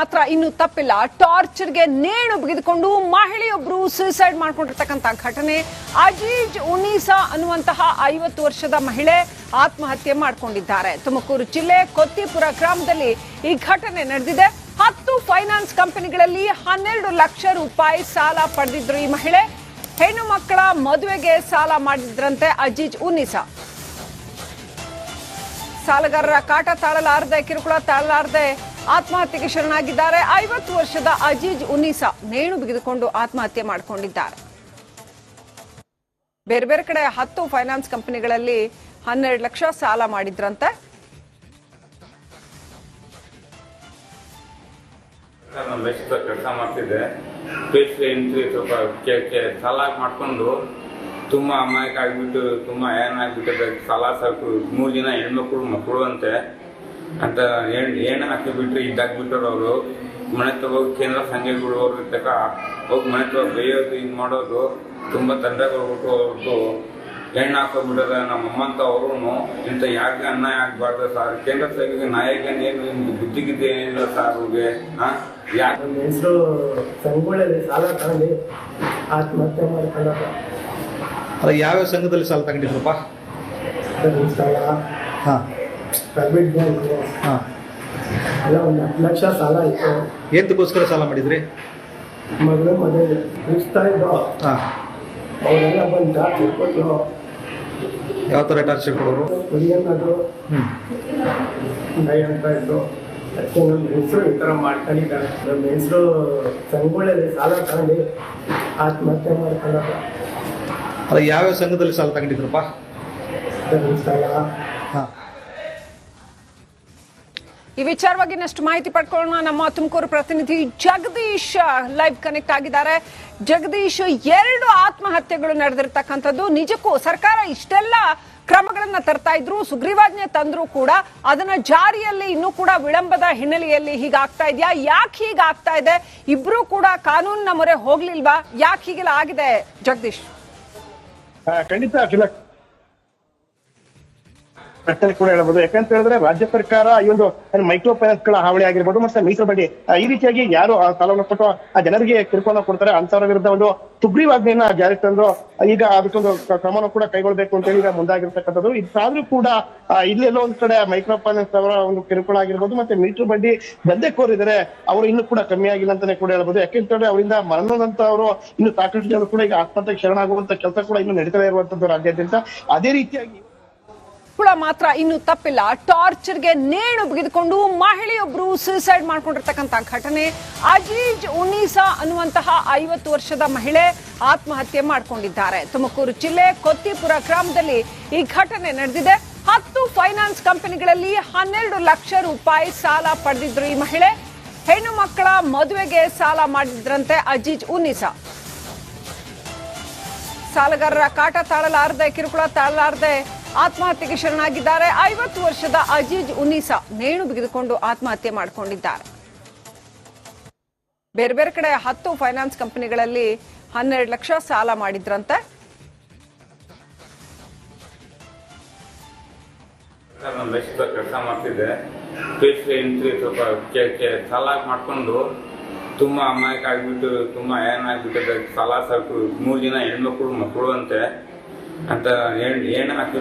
ಮಾತ್ರ ಇನ್ನು ತಪ್ಪಿಲ್ಲ. ಟಾರ್ಚರ್ಗೆ ನೇಣು ಬಿಗಿದುಕೊಂಡು ಮಹಿಳೆಯೊಬ್ಬರು ಸುಸೈಡ್ ಮಾಡ್ಕೊಂಡಿರ್ತಕ್ಕಂಥ ಘಟನೆ. ಅಜೀಜ್ ಉನೀಸಾ ಅನ್ನುವಂತಹ ಐವತ್ತು ವರ್ಷದ ಮಹಿಳೆ ಆತ್ಮಹತ್ಯೆ ಮಾಡ್ಕೊಂಡಿದ್ದಾರೆ. ತುಮಕೂರು ಜಿಲ್ಲೆ ಕೊತ್ತಿಪುರ ಗ್ರಾಮದಲ್ಲಿ ಈ ಘಟನೆ ನಡೆದಿದೆ. ಹತ್ತು ಫೈನಾನ್ಸ್ ಕಂಪನಿಗಳಲ್ಲಿ ಹನ್ನೆರಡು ಲಕ್ಷ ರೂಪಾಯಿ ಸಾಲ ಪಡೆದಿದ್ರು ಈ ಮಹಿಳೆ. ಹೆಣ್ಣು ಮಕ್ಕಳ ಮದುವೆಗೆ ಸಾಲ ಮಾಡಿದ್ರಂತೆ ಅಜೀಜ್ ಉನೀಸಾ. ಸಾಲಗಾರರ ಕಾಟ ತಾಳಲಾರದೆ ಕಿರುಕುಳ ತಾಳಲಾರದೆ ಆತ್ಮಹತ್ಯೆಗೆ ಶರಣಾಗಿದ್ದಾರೆ. ಐವತ್ತು ವರ್ಷದ ಅಜೀಜ್ ಉನೀಸಾ ನೇಣು ಬಿಗಿದುಕೊಂಡು ಆತ್ಮಹತ್ಯೆ ಮಾಡಿಕೊಂಡಿದ್ದಾರೆ. ಬೇರೆ ಬೇರೆ ಕಡೆ ಹತ್ತು ಫೈನಾನ್ಸ್ ಕಂಪನಿಗಳಲ್ಲಿ ಹನ್ನೆರಡು ಲಕ್ಷ ಸಾಲ ಮಾಡಿದ್ರಂತೆ. ಕೆಲಸ ಮಾಡ್ತಿದ್ದೆ. ಎಂಟ್ರಿ ಸ್ವಲ್ಪ ಸಾಲ ಮಾಡ್ಕೊಂಡು ತುಂಬಾ ಅಮಾಯಕ ಆಗಿಬಿಟ್ಟು, ತುಂಬ ಏನಾಗ್ಬಿಟ್ಟಿದೆ ಸಾಲ ಸಾಕು, ಮೂರು ಜನ ಹೆಣ್ಮಕ್ಳು ಮಕ್ಕಳು ಅಂತೆ. ಅಂತ ಏನ್ ಇದ್ದಾಗ ಬಿಟ್ಟರು ಅವರು. ಮನೆ ತಗೋ ಹೋಗಿ ಕೇಂದ್ರ ಸಂಘಗಳು ಅವ್ರ ತಕ ಹೋಗಿ ಮನೆ ತಗೋ ಬೇಯೋದು ಇದು ಮಾಡೋದು ತುಂಬ ತಂಡಗಳು ಕೊಡ್ಬಿಟ್ಟು ಅವ್ರದ್ದು ಹೆಣ್ಣು ಹಾಕೋಬಿಟ್ಟದ ನಮ್ಮ ಅಮ್ಮಂತ ಅವರು ಇಂಥ ಯಾಕೆ ಅನ್ಯಾಯ ಆಗ್ಬಾರ್ದು ಸರ್. ಕೇಂದ್ರ ಸಂಘಕ್ಕೆ ನಾಯಕನ ಏನು ನಿಮ್ಗೆ ಬುದ್ಧಿಗಿದ್ದೆ ಏನಿಲ್ಲ ಸರ್ ಅವ್ರಿಗೆ ಹಾಂ? ಯಾಕೆ ಹೆಸರು ಸಂಗೊಳ್ಳಿ ಸಾಲ ತಗೊಂಡು ಆತ್ಮಹತ್ಯೆ ಮಾಡ್ಕೊಂಡಪ್ಪ. ಅಲ್ಲ ಯಾವ್ಯಾವ ಸಂಘದಲ್ಲಿ ಸಾಲ ತಗೊಂಡಿದ್ರಪ್ಪ? ಹಾಂ. ಪ್ರೈವೇಟ್ ಬ್ಯಾಂಕ್ ಹಾಂ. ಎಲ್ಲ ಒಂದು ಹತ್ತು ಲಕ್ಷ ಸಾಲ ಇತ್ತು ಎಂತಕ್ಕೋಸ್ಕರ ಸಾಲ ಮಾಡಿದ್ರಿ? ಮಗಳು ಮದುವೆ. ಮುಗಿಸ್ತಾ ಇದ್ದೋ. ಹಾಂ. ಅವರೆಲ್ಲ ಬಂದು ಟಾರ್ಚರ್ ಕೊಟ್ಟರು ಯಾವ ಥರ ಟಾರ್ಚರ್ ಕೊಡೋರು? ಕುಡಿಯೋದು ಹ್ಞೂ ದಯ ಅಂತ ಇದ್ರು. ಅದಕ್ಕೆ ನಮ್ಮ ಹೆಸರು ಈ ಥರ ಮಾಡ್ಕೊಂಡಿದ್ದಾರೆ. ನಮ್ಮ ಹೆಸರು ಸಂಗೊಳ್ಳಿ ಸಾಲ ತಗೊಂಡು ಆತ್ಮಹತ್ಯೆ ಮಾಡ್ಕೊಂಡಪ್ಪ ಅಲ್ಲ ಯಾವ್ಯಾವ ಸಂಘದಲ್ಲಿ ಸಾಲ ತಗೊಂಡಿದ್ರಪ್ಪ? ಸಾಲ ಹಾಂ. ಈ ವಿಚಾರವಾಗಿ ಇನ್ನಷ್ಟು ಮಾಹಿತಿ ಪಡ್ಕೊಳ್ಳೋಣ. ನಮ್ಮ ತುಮಕೂರು ಪ್ರತಿನಿಧಿ ಜಗದೀಶ್ ಲೈವ್ ಕನೆಕ್ಟ್ ಆಗಿದ್ದಾರೆ. ಜಗದೀಶ್, ಎರಡು ಆತ್ಮಹತ್ಯೆಗಳು ನಡೆದಿರ್ತಕ್ಕಂಥದ್ದು. ನಿಜಕ್ಕೂ ಸರ್ಕಾರ ಇಷ್ಟೆಲ್ಲ ಕ್ರಮಗಳನ್ನ ತರ್ತಾ ಇದ್ರು. ಸುಗ್ರೀವಾಜ್ಞೆ ತಂದ್ರು ಕೂಡ ಅದನ್ನ ಜಾರಿಯಲ್ಲಿ ಇನ್ನೂ ಕೂಡ ವಿಳಂಬದ ಹಿನ್ನೆಲೆಯಲ್ಲಿ ಹೀಗಾಗ್ತಾ ಇದೆಯಾ? ಯಾಕೆ ಹೀಗಾಗ್ತಾ ಇದೆ? ಇಬ್ರು ಕೂಡ ಕಾನೂನಿನ ಮೊರೆ ಹೋಗ್ಲಿಲ್ವಾ? ಯಾಕೆ ಹೀಗೆಲ್ಲ ಆಗಿದೆ ಜಗದೀಶ್? ಖಂಡಿತ ಪ್ರಶ್ನೆ ಕೂಡ ಹೇಳ್ಬೋದು. ಯಾಕಂತ ಹೇಳಿದ್ರೆ ರಾಜ್ಯ ಸರ್ಕಾರ ಈ ಒಂದು ಮೈಕ್ರೋ ಫೈನಾನ್ಸ್ಗಳ ಹಾವಳಿ ಆಗಿರ್ಬೋದು ಮತ್ತೆ ಮೀಸಲು ಬಡ್ಡಿ. ಈ ರೀತಿಯಾಗಿ ಯಾರು ಆ ಸಾಲವನ್ನು ಕೊಟ್ಟು ಆ ಜನರಿಗೆ ಕಿರುಕುಳ ಕೊಡ್ತಾರೆ ಅಂತವರ ವಿರುದ್ಧ ಒಂದು ಸುಗ್ರೀವಾಜ್ಞೆಯನ್ನ ಜಾರಿ ತಂದು, ಈಗ ಅದಕ್ಕೊಂದು ಕ್ರಮವನ್ನು ಕೂಡ ಕೈಗೊಳ್ಬೇಕು ಅಂತ ಹೇಳಿ ಮುಂದಾಗಿರ್ತಕ್ಕಂಥದ್ದು. ಇದಾದ್ರೂ ಕೂಡ ಇಲ್ಲೆಲ್ಲೋ ಒಂದ್ ಕಡೆ ಮೈಕ್ರೋ ಫೈನಾನ್ಸ್ ಅವರ ಒಂದು ಕಿರುಕುಳ ಆಗಿರ್ಬೋದು, ಮತ್ತೆ ಮೀಟರ್ ಬಡ್ಡಿ ಕೋರಿದರೆ ಅವರು ಇನ್ನೂ ಕೂಡ ಕಮ್ಮಿ ಆಗಿಲ್ಲ ಅಂತಾನೆ ಕೂಡ ಹೇಳ್ಬೋದು. ಯಾಕೆಂತಂದ್ರೆ ಅವರಿಂದ ಮರಣದಂತವರು ಇನ್ನು ಸಾಕಷ್ಟು ಜನರು ಕೂಡ ಈಗ ಆತ್ಮಹತ್ಯೆ ಶರಣಾಗುವಂತ ಕೆಲಸ ಕೂಡ ಇನ್ನು ನಡೀತಾ ಇರುವಂತದ್ದು ರಾಜ್ಯಾದ್ಯಂತ. ಅದೇ ರೀತಿಯಾಗಿ ಕೂಡ ಮಾತ್ರ ಇನ್ನು ತಪ್ಪಿಲ್ಲ. ಟಾರ್ಚರ್ಗೆ ನೇಣು ಬಿಗಿದುಕೊಂಡು ಮಹಿಳೆಯೊಬ್ಬರು ಸೂಸೈಡ್ ಮಾಡ್ಕೊಂಡಿರ್ತಕ್ಕಂಥ ಘಟನೆ. ಅಜೀಜ್ ಉನ್ನೀಸಾ ಅನ್ನುವಂತಹ ಐವತ್ತು ವರ್ಷದ ಮಹಿಳೆ ಆತ್ಮಹತ್ಯೆ ಮಾಡ್ಕೊಂಡಿದ್ದಾರೆ. ತುಮಕೂರು ಜಿಲ್ಲೆ ಕೊತ್ತಿಪುರ ಗ್ರಾಮದಲ್ಲಿ ಈ ಘಟನೆ ನಡೆದಿದೆ. ಹತ್ತು ಫೈನಾನ್ಸ್ ಕಂಪನಿಗಳಲ್ಲಿ ಹನ್ನೆರಡು ಲಕ್ಷ ರೂಪಾಯಿ ಸಾಲ ಪಡೆದಿದ್ರು ಈ ಮಹಿಳೆ. ಹೆಣ್ಣು ಮಕ್ಕಳ ಮದುವೆಗೆ ಸಾಲ ಮಾಡಿದ್ರಂತೆ ಅಜೀಜ್ ಉನ್ನಿಸಾ ಸಾಲಗಾರರ ಕಾಟ ತಾಳಲಾರದೆ, ಕಿರುಕುಳ ತಾಳಲಾರದೆ ಆತ್ಮಹತ್ಯೆಗೆ ಶರಣಾಗಿದ್ದಾರೆ. ಐವತ್ತು ವರ್ಷದ ಅಜೀಜ್ ಉನೀಸಾ ನೇಣು ಬಿಗಿದುಕೊಂಡು ಆತ್ಮಹತ್ಯೆ ಮಾಡಿಕೊಂಡಿದ್ದಾರೆ. ಬೇರೆ ಬೇರೆ ಕಡೆ ಹತ್ತು ಫೈನಾನ್ಸ್ ಕಂಪನಿಗಳಲ್ಲಿ ಹನ್ನೆರಡು ಲಕ್ಷ ಸಾಲ ಮಾಡಿದ್ರಂತೆ. ಕೆಲಸ ಮಾಡ್ತಿದ್ದೆ. ಸ್ವಲ್ಪ ಸಾಲ ಮಾಡ್ಕೊಂಡು ತುಂಬಾ ಅಮಾಯಕ ಆಗಿಬಿಟ್ಟು, ತುಂಬ ಏನಾಗ್ಬಿಟ್ಟಿದೆ ಸಾಲ ಸಾಕು, ಮೂರು ಜನ ಹೆಣ್ಮಕ್ಳು ಮಕ್ಕಳು ಅಂತೆ ಅಂತ ಏನು ಏನು ಹಾಕಿ